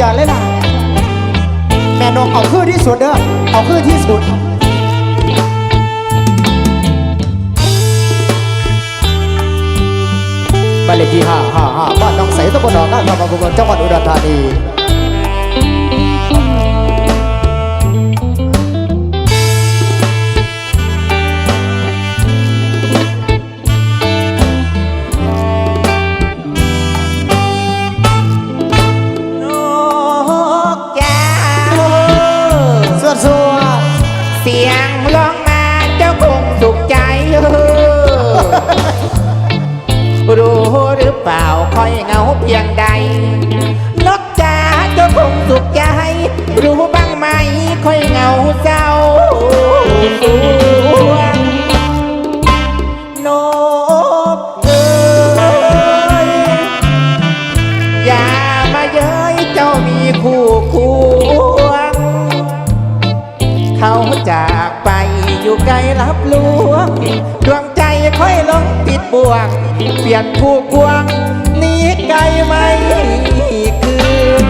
ยอดเลยล่ะ แม่นกเอาคือที่สุดเด้อเอาคือที่สุดบ้านเลขที่หาหาบ้านหนองใสตะบนหนองนาคำอำเภอเมืองจังหวัดอุดรธานี พียงใด นกจ้าเจ้าคงสุขใจ รู้บ้างไหมค่อยเหงาเจ้าสวงนกเอ้ยอย่ามาเย้ยเจ้ามีคู่ควง เขาจากไปอยู่ไกลรับลวงดวงใจค่อยลงติดบ่วง เปลี่ยนผู้ควง หนี้ไกลไม่คืน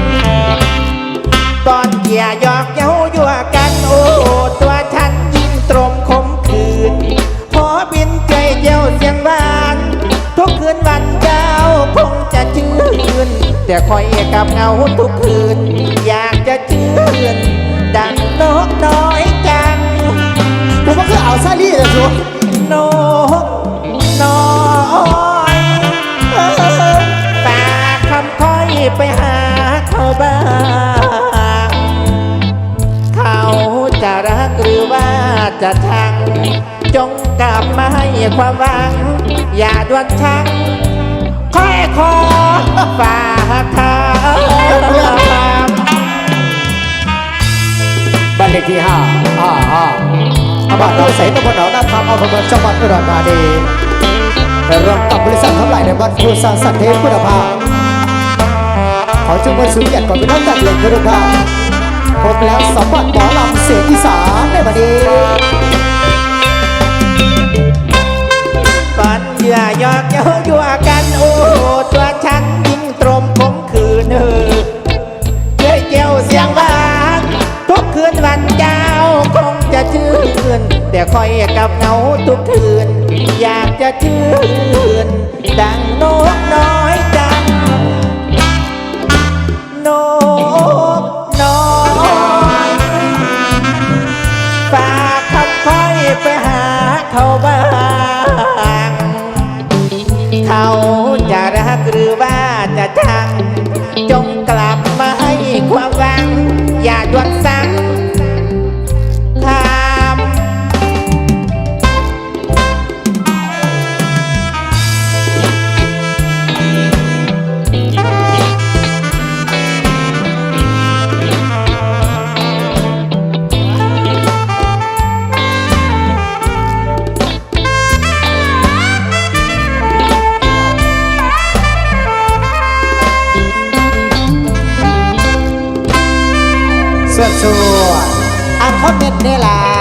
ตอนเกียหยอกเย้ายั่วกันโอ้ตัวฉันยิ่งตรมคมคืนพอบินใจเจ้าเสียงบาน ทุกคืนวันเจ้าคงจะชื่น แต่คอยกับเงาทุกคืน อยากจะชื่นดังนกน้อยจังผมก็คือเอาซาลี่เลยสุ จะชัง จงกลับมาให้ความหวัง อย่าด่วนชังค่อยขอฝากทางบ้านเลขที่555บ้านหนองใส่ตำบลหนองนาคำอำเภอเมืองจังหวัดอุดรธานีร่วมกับบริษัททั้งหลายในวัดผู้สร้างสรรค์เทพคุณภาพขอจุงมือสูงเหยียดก่อนเป็นน้ำจัดเหล่งทุกท่าน พบแล้วสมบัติหมอลำเสียงอีสานในวันนี้ปันเหยื่อยอกเย้ายั่วกันโอ้ตัวฉันยิ่งตรมคมคืนเออเย้ยเจ้าเสียงหวานทุกคืนวันเจ้าคงจะชื่นแต่คอยกับเงาทุกคืน อยากจะชื่นดังนกน้อย จะรักหรือว่า สวดสวดอ่าคอมเมนต์ได้ล่ะ